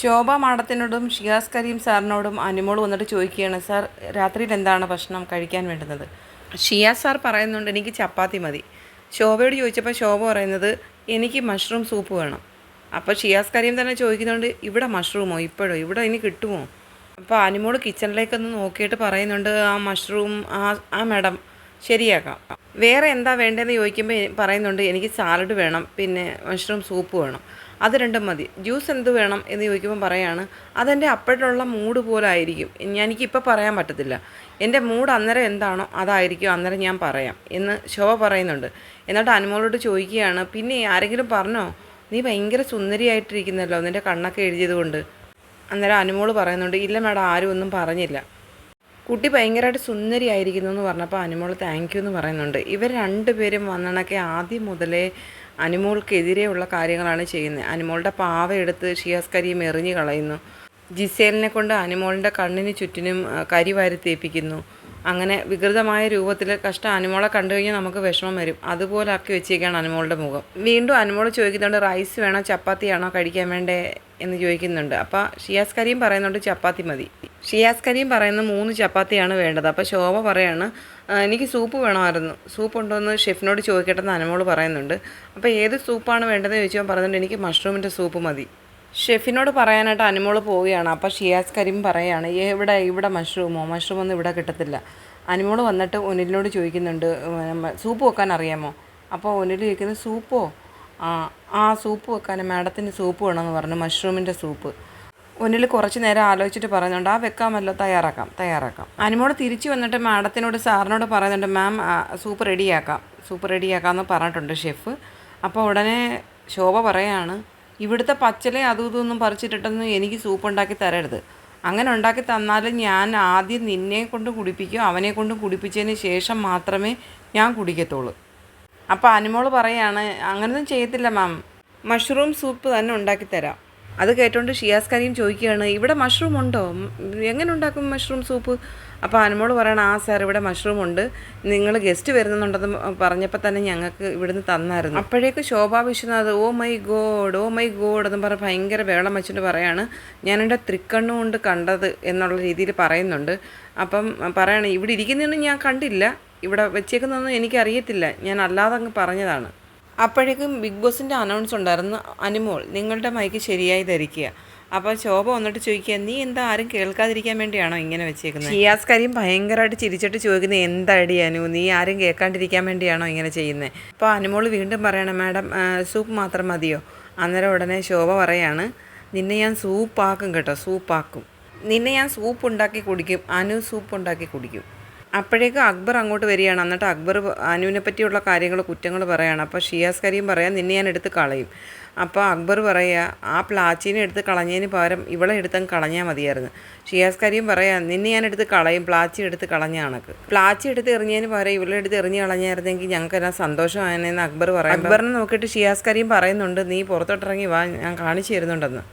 ശോഭ മാഡത്തിനോടും ഷിയാസ് കരീം സാറിനോടും അനുമോൾ വന്നിട്ട് ചോദിക്കുകയാണ് സാർ രാത്രിയിൽ എന്താണ് ഭക്ഷണം കഴിക്കാൻ വേണ്ടുന്നത്? ഷിയാസ് സാർ പറയുന്നുണ്ട് എനിക്ക് ചപ്പാത്തി മതി. ശോഭയോട് ചോദിച്ചപ്പോൾ ശോഭ പറയുന്നത് എനിക്ക് മഷ്റൂം സൂപ്പ് വേണം. അപ്പോൾ ഷിയാസ് കരീം തന്നെ ചോദിക്കുന്നുണ്ട് ഇവിടെ മഷ്റൂമോ? ഇപ്പോഴോ? ഇവിടെ ഇനി കിട്ടുമോ? അപ്പോൾ അനുമോൾ കിച്ചണിലേക്കൊന്ന് നോക്കിയിട്ട് പറയുന്നുണ്ട് ആ മഷ്റൂം ആ ആ മാഡം ശരിയാക്കാം. വേറെ എന്താ വേണ്ടതെന്ന് ചോദിക്കുമ്പോൾ പറയുന്നുണ്ട് എനിക്ക് സാലഡ് വേണം പിന്നെ മഷ്റൂം സൂപ്പ് വേണം. അത് രണ്ടും മതി. ജ്യൂസ് എന്ത് വേണം എന്ന് ചോദിക്കുമ്പോൾ പറയാണ് അതെന്റെ അപ്പോഴുള്ള മൂഡ് പോലെ ആയിരിക്കും. എനിക്കിപ്പോൾ പറയാൻ പറ്റത്തില്ല. എന്റെ മൂഡ് അന്നേരം എന്താണോ അതായിരിക്കും അന്നേരം ഞാൻ പറയാം എന്ന് ശോഭ പറയുന്നുണ്ട്. എന്നിട്ട് അനുമോളോട് ചോദിക്കുകയാണ് പിന്നെ ആരെങ്കിലും പറഞ്ഞോ? നീ ഭയങ്കര സുന്ദരിയായിട്ടിരിക്കുന്നല്ലോ നിന്റെ കണ്ണൊക്കെ എഴുതിയത് കൊണ്ട്. അന്നേരം അനുമോൾ പറയുന്നുണ്ട് ഇല്ല മാഡം ആരും ഒന്നും പറഞ്ഞില്ല. കുട്ടി ഭയങ്കരമായിട്ട് സുന്ദരിയായിരിക്കുന്നു എന്ന് പറഞ്ഞപ്പോൾ അനുമോൾ താങ്ക് യു എന്ന് പറയുന്നുണ്ട്. ഇവർ രണ്ടുപേരും വന്നണക്കെ ആദ്യം മുതലേ അനുമോൾക്കെതിരെയുള്ള കാര്യങ്ങളാണ് ചെയ്യുന്നത്. അനുമോളുടെ പാവ എടുത്ത് ഷിയാസ് കരിയും എറിഞ്ഞു കളയുന്നു. ജിസേലിനെ കൊണ്ട് അനുമോളിന്റെ കണ്ണിന് ചുറ്റിനും കരി വാരി തേപ്പിക്കുന്നു. അങ്ങനെ വികൃതമായ രൂപത്തിൽ കഷ്ടം അനുമോളെ കണ്ടു കഴിഞ്ഞാൽ നമുക്ക് വിഷമം വരും. അതുപോലെ ആക്കി വെച്ചേക്കാണ് അനുമോളുടെ മുഖം. വീണ്ടും അനുമോൾ ചോദിക്കുന്നുണ്ട് റൈസ് വേണോ? ചപ്പാത്തിയാണോ കഴിക്കാൻ വേണ്ടേ? എന്ന് ചോദിക്കുന്നുണ്ട്. അപ്പോൾ ഷിയാസ് കരിയും പറയുന്നുണ്ട് ചപ്പാത്തി മതി. ഷിയാസ് കരീം പറയുന്ന മൂന്ന് ചപ്പാത്തിയാണ് വേണ്ടത്. അപ്പോൾ ശോഭ പറയാണ് എനിക്ക് സൂപ്പ് വേണമായിരുന്നു. സൂപ്പ് ഉണ്ടോ എന്ന് ഷെഫിനോട് ചോദിക്കട്ടെ എന്ന് അനുമോൾ പറയുന്നുണ്ട്. അപ്പോൾ ഏത് സൂപ്പാണ് വേണ്ടതെന്ന് ചോദിച്ചാൽ പറയുന്നുണ്ട് എനിക്ക് മഷ്റൂമിന്റെ സൂപ്പ് മതി. ഷെഫിനോട് പറയാനായിട്ട് അനുമോൾ പോവുകയാണ്. അപ്പോൾ ഷിയാസ് കരീം പറയുകയാണ് എവിടെ ഇവിടെ മഷ്റൂമോ? മഷ്റൂം ഒന്നും ഇവിടെ കിട്ടത്തില്ല. അനുമോൾ വന്നിട്ട് ഒനിലിനോട് ചോദിക്കുന്നുണ്ട് സൂപ്പ് വെക്കാൻ അറിയാമോ? അപ്പോൾ ഒനിൽ ചോദിക്കുന്നത് സൂപ്പോ? ആ ആ സൂപ്പ് വെക്കാൻ മാഡത്തിന് സൂപ്പ് വേണമെന്ന് പറഞ്ഞു മഷ്റൂമിന്റെ സൂപ്പ്. ഒന്നിൽ കുറച്ച് നേരം ആലോചിച്ചിട്ട് പറയുന്നുണ്ട് ആ വെക്കാമല്ലോ തയ്യാറാക്കാം തയ്യാറാക്കാം. അനുമോട് തിരിച്ചു വന്നിട്ട് മാഡത്തിനോട് സാറിനോട് പറയുന്നുണ്ട് മാം സൂപ്പ് റെഡിയാക്കാം സൂപ്പ് റെഡിയാക്കാമെന്ന് പറഞ്ഞിട്ടുണ്ട് ഷെഫ്. അപ്പോൾ ഉടനെ ശോഭ പറയാണ് ഇവിടുത്തെ പച്ചലേ അതും ഇതൊന്നും പറിച്ചിട്ടിട്ടൊന്നും എനിക്ക് സൂപ്പ് ഉണ്ടാക്കി തരരുത്. അങ്ങനെ ഉണ്ടാക്കി തന്നാൽ ഞാൻ ആദ്യം നിന്നെ കൊണ്ട് കുടിപ്പിക്കും അവനെ കൊണ്ട് കുടിപ്പിച്ചതിന് ശേഷം മാത്രമേ ഞാൻ കുടിക്കത്തുള്ളൂ. അപ്പോൾ അനുമോൾ പറയാണ് അങ്ങനൊന്നും ചെയ്യത്തില്ല മാം. മഷ്റൂം സൂപ്പ് തന്നെ ഉണ്ടാക്കി തരാം. അത് കേട്ടോണ്ട് ഷിയാസ് കരീം ചോദിക്കുകയാണ് ഇവിടെ മഷ്റൂം ഉണ്ടോ? എങ്ങനെ ഉണ്ടാക്കും മഷ്റൂം സൂപ്പ് അപ്പോൾ അനുമോൾ പറയണം ആ സാർ ഇവിടെ മഷ്റൂം ഉണ്ട്. നിങ്ങൾ ഗസ്റ്റ് വരുന്നുണ്ടെന്ന് പറഞ്ഞപ്പോൾ തന്നെ ഞങ്ങൾക്ക് ഇവിടുന്ന് തന്നായിരുന്നു. അപ്പോഴേക്ക് Shobha Vishwanath oh my god oh my god എന്ന് പറഞ്ഞ് ഭയങ്കര വേളം വെച്ചിട്ട് പറയാണ് ഞാനെന്റെ തൃക്കണ്ണു കൊണ്ട് കണ്ടത് എന്നുള്ള രീതിയിൽ പറയുന്നുണ്ട്. അപ്പം പറയണ ഇവിടെ ഇരിക്കുന്നതൊന്നും ഞാൻ കണ്ടില്ല. ഇവിടെ വെച്ചേക്കുന്നതൊന്നും എനിക്കറിയത്തില്ല. ഞാൻ അല്ലാതെ അങ്ങ് പറഞ്ഞതാണ്. അപ്പോഴേക്കും ബിഗ് ബോസിന്റെ അനൗൺസ് ഉണ്ടായിരുന്നു. അനുമോൾ നിങ്ങളുടെ മൈക്ക് ശരിയായി ധരിക്കുക. അപ്പോൾ ശോഭ വന്നിട്ട് ചോദിക്കുക നീ എന്താ ആരും കേൾക്കാതിരിക്കാൻ വേണ്ടിയാണോ ഇങ്ങനെ വെച്ചേക്കുന്നത്? ഷിയാസ് കാര്യം ഭയങ്കരമായിട്ട് ചിരിച്ചിട്ട് ചോദിക്കുന്നത് എന്താടി അനു നീ ആരും കേൾക്കാണ്ടിരിക്കാൻ വേണ്ടിയാണോ ഇങ്ങനെ ചെയ്യുന്നത് അപ്പോൾ അനുമോൾ വീണ്ടും പറയണം മാഡം സൂപ്പ് മാത്രം മതിയോ? അന്നേരം ഉടനെ ശോഭ പറയാണ് നിന്നെ ഞാൻ സൂപ്പാക്കും കേട്ടോ സൂപ്പാക്കും. നിന്നെ ഞാൻ സൂപ്പ് ഉണ്ടാക്കി കുടിക്കും അനു സൂപ്പ് ഉണ്ടാക്കി കുടിക്കും. അപ്പോഴേക്കും അക്ബർ അങ്ങോട്ട് വരികയാണ്. എന്നിട്ട് അക്ബർ അനുവിനെ പറ്റിയുള്ള കാര്യങ്ങൾ കുറ്റങ്ങൾ പറയുകയാണ് അപ്പോൾ ഷിയാസ് കരീം പറയാം നിന്നെ ഞാൻ എടുത്ത് കളയും. അപ്പോൾ അക്ബർ പറയുക ആ പ്ലാച്ചീനെ എടുത്ത് കളഞ്ഞതിന് പകരം ഇവളെ എടുത്തങ്ങ് കളഞ്ഞാൽ മതിയായിരുന്നു. ഷിയാസ് കരീം പറയാം നിന്നെ ഞാൻ എടുത്ത് കളയും പ്ലാച്ചി എടുത്ത് കളഞ്ഞ കണക്ക് പ്ലാച്ചി എടുത്ത് എറിഞ്ഞതിന് പകരം ഇവളെ എടുത്ത് എറിഞ്ഞ് കളഞ്ഞായിരുന്നെങ്കിൽ ഞങ്ങൾക്ക് എല്ലാം സന്തോഷമായെന്ന് അക്ബർ പറയാം അക്ബറിനെ നോക്കിയിട്ട് ഷിയാസ് കരീം പറയുന്നുണ്ട് നീ പുറത്തോട്ടിറങ്ങി വാ ഞാൻ കാണിച്ചു തരുന്നുണ്ടെന്ന്.